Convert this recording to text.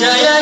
জয়